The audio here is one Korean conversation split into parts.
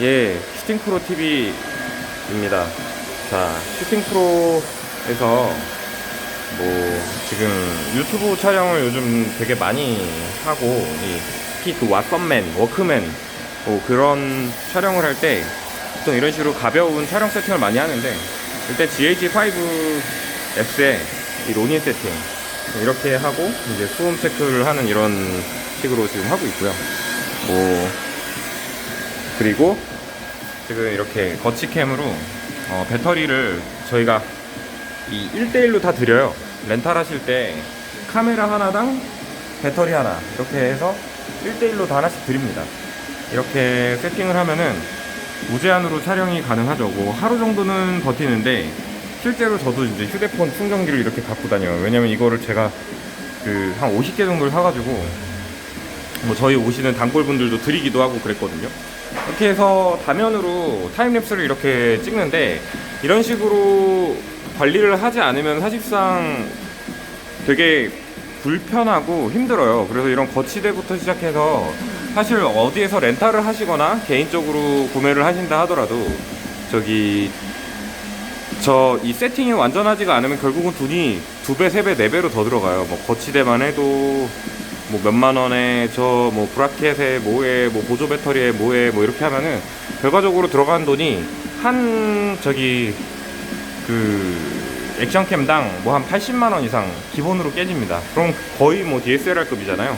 예, 슈팅 프로 TV입니다. 자, 슈팅 프로에서 뭐 지금 유튜브 촬영을 요즘 되게 많이 하고 이 피그 왓썸맨, 워크맨 뭐 그런 촬영을 할 때 보통 이런 식으로 가벼운 촬영 세팅을 많이 하는데 일단 GH5X에 이 로닌 세팅 이렇게 하고 이제 수음 체크를 하는 이런 식으로 지금 하고 있고요. 뭐 그리고 지금 이렇게 거치캠으로 어, 배터리를 저희가 이 1대1로 다 드려요. 렌탈 하실 때 카메라 하나당 배터리 하나 이렇게 해서 1대1로 다 하나씩 드립니다. 이렇게 세팅을 하면은 무제한으로 촬영이 가능하죠. 뭐 하루 정도는 버티는데 실제로 저도 이제 휴대폰 충전기를 이렇게 갖고 다녀요. 왜냐면 이거를 제가 그 한 50개 정도를 사가지고 뭐 저희 오시는 단골분들도 드리기도 하고 그랬거든요. 이렇게 해서 다면으로 타임랩스를 이렇게 찍는데 이런 식으로 관리를 하지 않으면 사실상 되게 불편하고 힘들어요. 그래서 이런 거치대부터 시작해서 사실 어디에서 렌탈을 하시거나 개인적으로 구매를 하신다 하더라도 저기 저 이 세팅이 완전하지가 않으면 결국은 돈이 두 배, 세 배, 네 배로 더 들어가요. 뭐 거치대만 해도 뭐 몇만 원에 저 뭐 브라켓에 뭐에 뭐 보조 배터리에 뭐에 뭐 이렇게 하면은 결과적으로 들어가는 돈이 한 저기 그 액션캠당 뭐 한 80만 원 이상 기본으로 깨집니다. 그럼 거의 뭐 DSLR급이잖아요.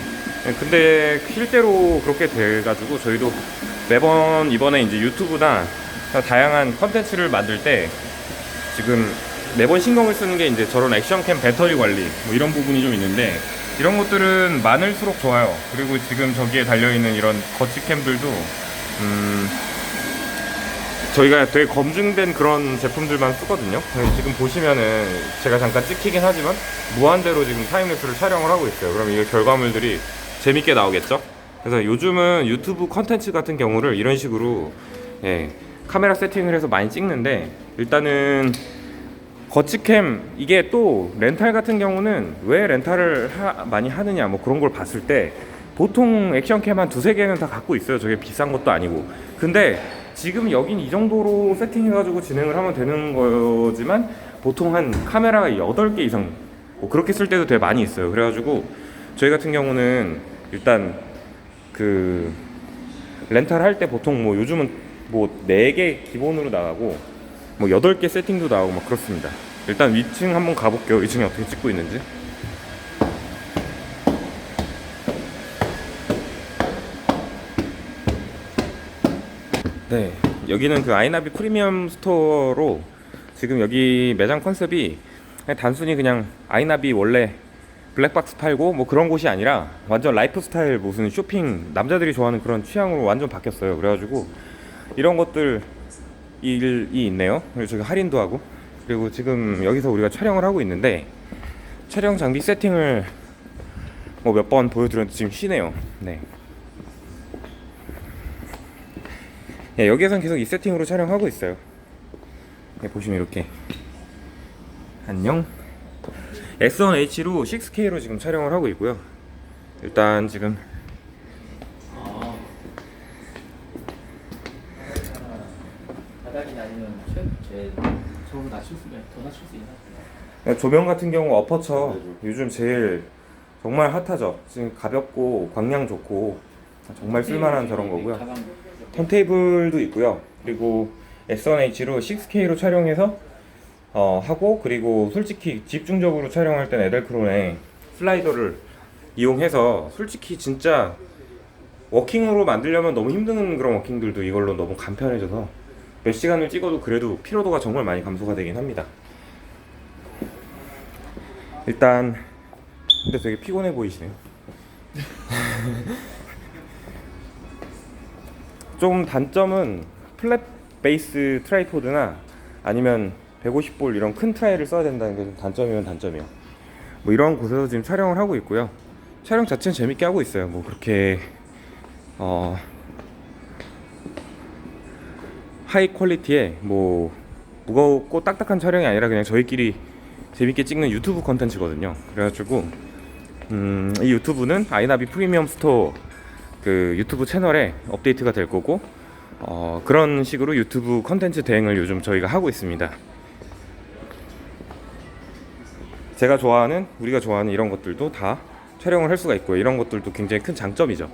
근데 실제로 그렇게 돼가지고 저희도 매번 이번에 이제 유튜브나 다양한 컨텐츠를 만들 때 지금 매번 신경을 쓰는 게 이제 저런 액션캠 배터리 관리 뭐 이런 부분이 좀 있는데 이런 것들은 많을수록 좋아요. 그리고 지금 저기에 달려있는 이런 거치캠들도 음 저희가 되게 검증된 그런 제품들만 쓰거든요. 네, 지금 보시면은 제가 잠깐 찍히긴 하지만 무한대로 지금 타임랩스를 촬영을 하고 있어요. 그럼 이 결과물들이 재밌게 나오겠죠? 그래서 요즘은 유튜브 컨텐츠 같은 경우를 이런 식으로 예, 카메라 세팅을 해서 많이 찍는데 일단은 거치캠 이게 또 렌탈 같은 경우는 왜 렌탈을 하- 많이 하느냐 뭐 그런 걸 봤을 때 보통 액션캠 한 두세 개는 다 갖고 있어요. 저게 비싼 것도 아니고. 근데 지금 여긴 이 정도로 세팅해가지고 진행을 하면 되는 거지만 보통 한 카메라가 8개 이상 뭐 그렇게 쓸 때도 되게 많이 있어요. 그래가지고 저희 같은 경우는 일단 그 렌탈 할 때 보통 뭐 요즘은 뭐 4개 기본으로 나가고 뭐 8개 세팅도 나오고 막 그렇습니다. 일단 위층 한번 가볼게요. 위층에 어떻게 찍고 있는지. 네, 여기는 그 아이나비 프리미엄 스토어로 지금 여기 매장 컨셉이 그냥 단순히 그냥 아이나비 원래 블랙박스 팔고 뭐 그런 곳이 아니라 완전 라이프 스타일 무슨 쇼핑 남자들이 좋아하는 그런 취향으로 완전 바뀌었어요. 그래가지고 이런 것들 일이 있네요. 그리고 저기 할인도 하고 그리고 지금 여기서 우리가 촬영을 하고 있는데 촬영 장비 세팅을 뭐 몇 번 보여드렸는데 지금 쉬네요. 네. 예, 여기에선 계속 이 세팅으로 촬영하고 있어요. 네, 보시면 이렇게 안녕. S1H로 6K로 지금 촬영을 하고 있고요. 일단 지금 바닥이 아니면 최, 제 저거 낮출 수, 더 낮출 수 있나? 네, 조명 같은 경우 어퍼처 요즘 제일 정말 핫하죠. 지금 가볍고 광량 좋고 정말 쓸만한 저런 거고요. 가방 턴테이블도 있고요. 그리고 S1H로 6K로 촬영해서 어, 하고 그리고 솔직히 집중적으로 촬영할 땐 에델크론의 슬라이더를 이용해서 솔직히 진짜 워킹으로 만들려면 너무 힘든 그런 워킹들도 이걸로 너무 간편해져서 몇 시간을 찍어도 그래도 피로도가 정말 많이 감소가 되긴 합니다. 일단 근데 되게 피곤해 보이시네요. 좀 단점은 플랫 베이스 트라이포드나 아니면 150볼 이런 큰 트라이를 써야 된다는 게 좀 단점이면 단점이에요. 뭐 이런 곳에서 지금 촬영을 하고 있고요. 촬영 자체는 재밌게 하고 있어요. 뭐 그렇게 어 하이 퀄리티의 뭐 무겁고 딱딱한 촬영이 아니라 그냥 저희끼리 재밌게 찍는 유튜브 컨텐츠거든요. 그래가지고 음, 이 유튜브는 아이나비 프리미엄 스토어 그 유튜브 채널에 업데이트가 될 거고 어, 그런 식으로 유튜브 컨텐츠 대행을 요즘 저희가 하고 있습니다. 제가 좋아하는 우리가 좋아하는 이런 것들도 다 촬영을 할 수가 있고요. 이런 것들도 굉장히 큰 장점이죠.